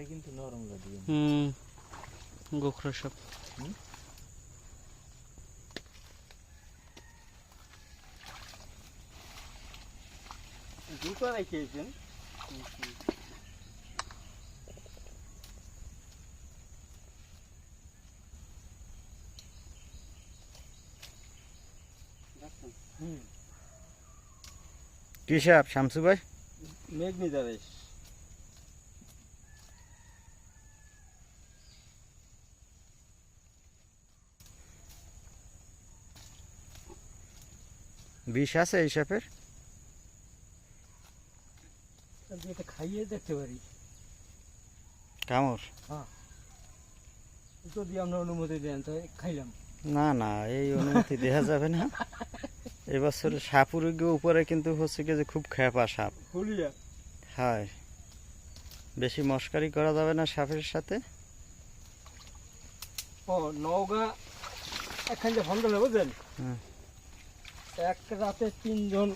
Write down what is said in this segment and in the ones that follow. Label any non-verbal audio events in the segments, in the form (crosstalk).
এটা কিন্তু নরম লাগে হুম গোখরা সাপ দুটো রেখেছেন কি সাপ শামসু ভাই মেঘনিদারেশ বিষ আছে এই সাপের? খাইয়ে দেখতে পারি। কামড়? যদি আমরা অনুমতি দেন তো খাইলাম। না না এই অনুমতি দেওয়া যাবে না। (laughs) এবছর সাপুর উপরে কিন্তু হচ্ছে কি যে খুব খেপা সাপ। হয়। বেশি মস্কারি করা যাবে না সাপের সাথে? ও নওগাঁ একখান যে ফোন করলে বুঝলেন? হুম। এক রাতে তিনজন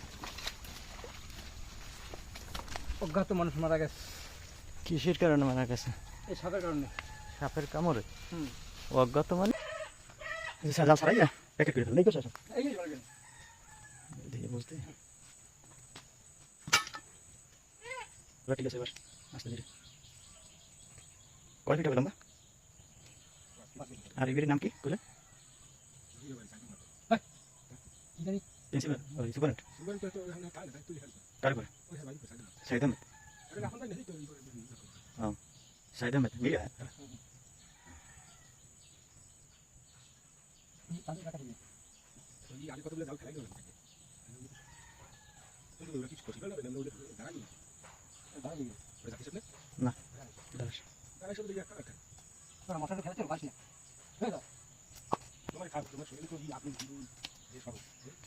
অজ্ঞাত মানুষ মারা গেছে। কিসের কারণে মারা গেছে? এই সাপের কারণে। সাপের কামড়ে? হুম। অজ্ঞাত মানে? জাল ছাড়াই না প্যাকেট করে ফেলে এই যে বলবেন। দেখে বুঝতে ঠিক আছে এবার আস্তে ধীরে কয় ফিট হবে লম্বা? আর এগুলির নাম কি? বুঝলে সুপারেন্ট সাইদ আহমেদ সাইদ আহমেদ মিলিয়া তাদের টাকা দিবে। দাঁড়া দিবে। দাস তোরা মশাটা খেলাতে পারিস না হয়ে যাও। সব আছে বাঁশের মাথায় দাঁড়াইস। আটটা দশটা একসঙ্গে নামাইস।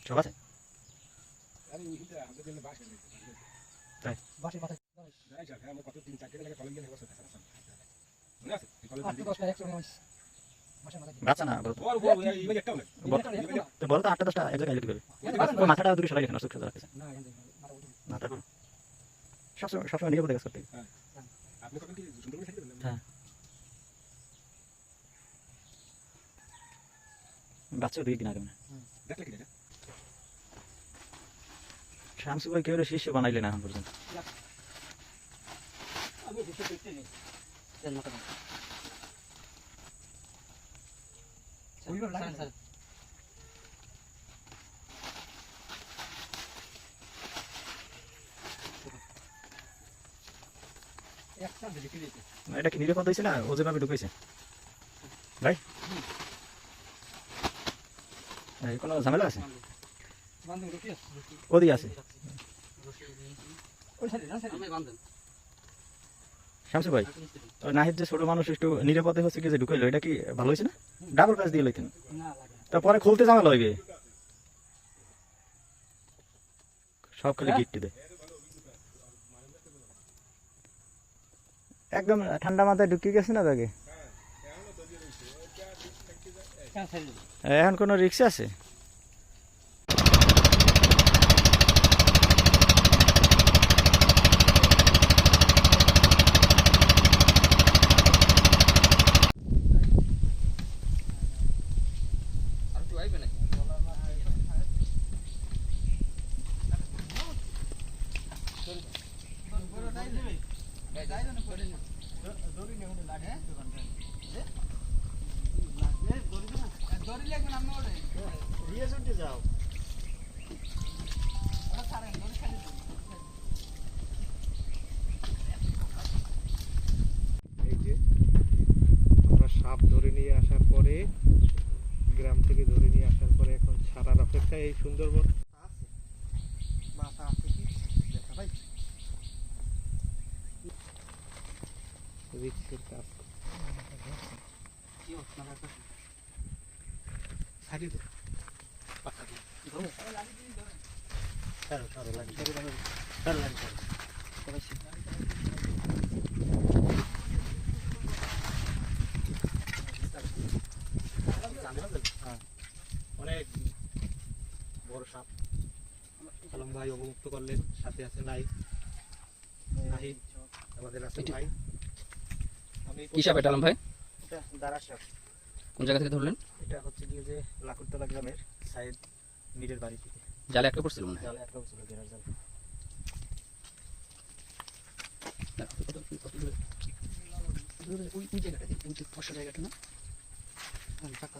বাচ্চা না আটটা দশটা এক জায়গায় এলে কি মাথাটা দূরে সরাই রেখে নষ্ট রাখতেছে না, এখান থেকে মাথা উঠে। সবসময় সবসময় নিরাপদে কাজ করতে। হ্যাঁ। বাচ্চা দুই দিন আগে মনে হয়। শামসু ভাই কেউ শিষ্য বানাইলে না এখন পর্যন্ত। আমি এটা কি নিরাপদ হয়েছে না ও যেভাবে ঢুকেছে। ভাই? এই কোনো ঝামেলা আছে? ওদিকে আছে। শামসু ভাই নাহিদ যে ছোট মানুষ একটু নিরাপদে হচ্ছে কি যে ঢুকাইলো এটা কি ভালো হয়েছে না? ডাবল প্যাচ দিয়ে লইতেন। তারপরে খুলতে ঝামেলা হইবে। সব খালি গিট্টি দেয় একদম ঠান্ডা মাথায় ঢুকিয়ে গেছে না তাকে এখন কোনো রিক্সা আছে আর তুই আইবে না আমরা সাপ ধরে নিয়ে আসার পরে, গ্রাম থেকে ধরে নিয়ে আসার পরে এখন ছাড়ার অপেক্ষায় এই সুন্দরবন। রিক্সের কাজ। অনেক বড় সাপ। আলম ভাই অবমুক্ত করলেন সাথে আছে নাই। নাহিদ আমাদের আছে ভাই কি সাপ এটা আলম ভাই? এটা দাঁড়া সাপ। কোন জায়গা থেকে ধরলেন? এটা হচ্ছে গিয়ে যে লাকুরতলা গ্রামের সাইড মিডের বাড়ি থেকে। জালে আটকে পড়ছিল মনে জালে একটা পড়ছিল দেড় জালে। ওই জায়গাটা ওই ফসল ফসা জায়গাটা না? টাকা